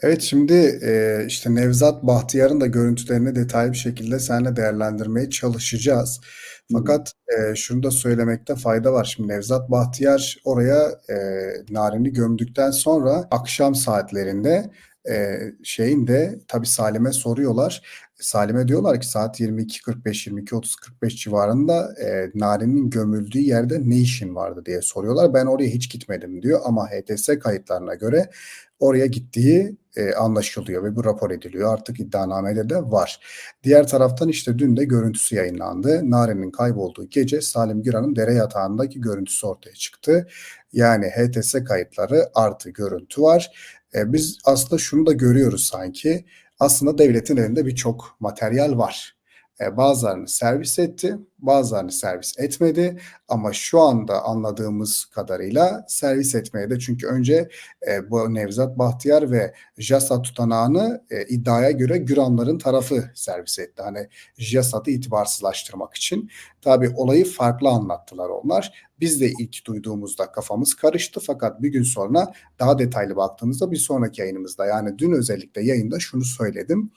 Evet, şimdi, eee, işte, Nevzat Bahtiyar'ın da görüntülerini detaylı bir şekilde seninle değerlendirmeye çalışacağız. Fakat, eee, şunu da söylemekte fayda var. Şimdi Nevzat Bahtiyar oraya, eee, Narin'i gömdükten sonra akşam saatlerinde, eee, şeyin de tabii Salim'e soruyorlar. Salim'e diyorlar ki saat 22.45, 22.30-45 civarında, eee, Narin'in gömüldüğü yerde ne işin vardı diye soruyorlar. Ben oraya hiç gitmedim diyor ama HTS kayıtlarına göre oraya gittiği, eee, anlaşılıyor ve bu rapor ediliyor. Artık iddianamede de var. Diğer taraftan, işte, dün de görüntüsü yayınlandı. Narin'in kaybolduğu gece Salim Güran'ın dere yatağındaki görüntüsü ortaya çıktı. Yani HTS kayıtları artı görüntü var. Eee, biz aslında şunu da görüyoruz sanki, aslında devletin elinde birçok materyal var. Eee, bazılarını servis etti, bazılarını servis etmedi ama şu anda anladığımız kadarıyla servis etmedi. Çünkü önce, eee, bu Nevzat Bahtiyar ve JASA tutanağını, eee, iddiaya göre Güranların tarafı servis etti. Hani, JASA'yı itibarsızlaştırmak için. Tabii olayı farklı anlattılar onlar. Biz de ilk duyduğumuzda kafamız karıştı fakat bir gün sonra daha detaylı baktığımızda bir sonraki yayınımızda, yani dün özellikle yayında şunu söyledim.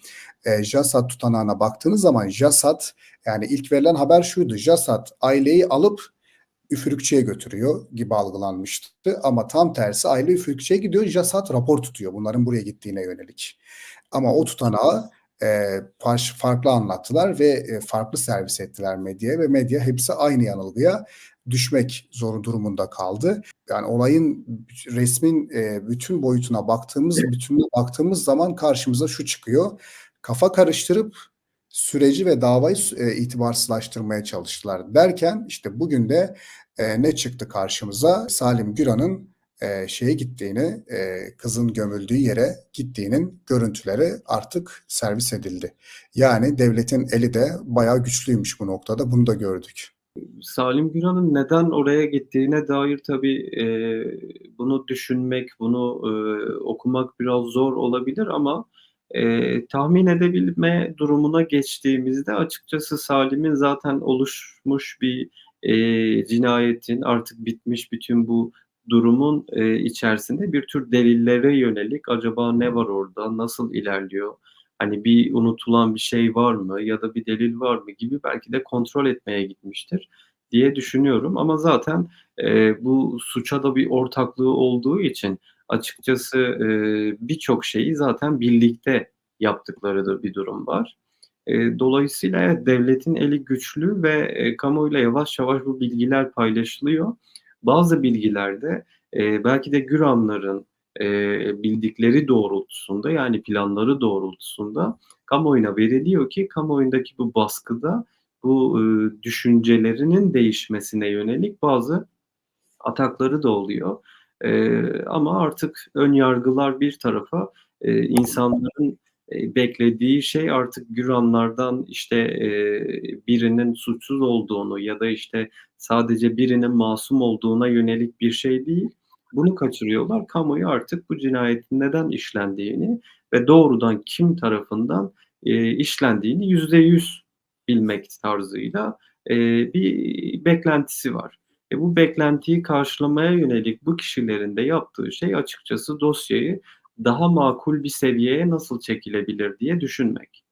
Eee, JASA tutanağına baktığınız zaman JASAT, yani ilk verilen haber şuydu: JASAT aileyi alıp üfürükçüye götürüyor gibi algılanmıştı ama tam tersi aile üfürükçüye gidiyor, JASAT rapor tutuyor bunların buraya gittiğine yönelik. Ama o tutanağı, paş farklı anlattılar ve, eee, farklı servis ettiler medyaya ve medya hepsi aynı yanılgıya düşmek zoru durumunda kaldı. Yani olayın resmin, eee, bütün boyutuna baktığımız, bütününe baktığımız zaman karşımıza şu çıkıyor: Kafa karıştırıp süreci ve davayı eee, itibarsızlaştırmaya çalıştılar derken, işte, bugün de, eee, ne çıktı karşımıza? Salim Güran'ın, eee, şeye gittiğini, eee, kızın gömüldüğü yere gittiğinin görüntüleri artık servis edildi. Yani devletin eli de bayağı güçlüymüş bu noktada, bunu da gördük. Salim Güran'ın neden oraya gittiğine dair tabii, eee, bunu düşünmek, bunu, eee, okumak biraz zor olabilir ama, eee, tahmin edebilme durumuna geçtiğimizde açıkçası Salim'in zaten oluşmuş bir, eee, cinayetin, artık bitmiş bütün bu durumun, eee, içerisinde bir tür delillere yönelik acaba ne var orada, nasıl ilerliyor, hani, bir unutulan bir şey var mı ya da bir delil var mı gibi belki de kontrol etmeye gitmiştir diye düşünüyorum. Ama zaten, eee, bu suça da bir ortaklığı olduğu için açıkçası, eee, birçok şeyi zaten birlikte yaptıkları da bir durum var. Eee, dolayısıyla devletin eli güçlü ve, eee, kamuoyuyla yavaş yavaş bu bilgiler paylaşılıyor. Bazı bilgiler de, eee, belki de Güranların, eee, bildikleri doğrultusunda, yani planları doğrultusunda kamuoyuna veriliyor ki kamuoyundaki bu baskıda bu, ııı, düşüncelerinin değişmesine yönelik bazı atakları da oluyor. Eee, ama artık ön yargılar bir tarafa, eee, insanların, eee, beklediği şey artık Güranlardan, işte, eee, birinin suçsuz olduğunu ya da, işte, sadece birinin masum olduğuna yönelik bir şey değil, bunu kaçırıyorlar. Kamuoyu artık bu cinayetin neden işlendiğini ve doğrudan kim tarafından, eee, işlendiğini %100 bilmek tarzıyla, eee, bir beklentisi var. E, bu beklentiyi karşılamaya yönelik bu kişilerin de yaptığı şey açıkçası dosyayı daha makul bir seviyeye nasıl çekilebilir diye düşünmek.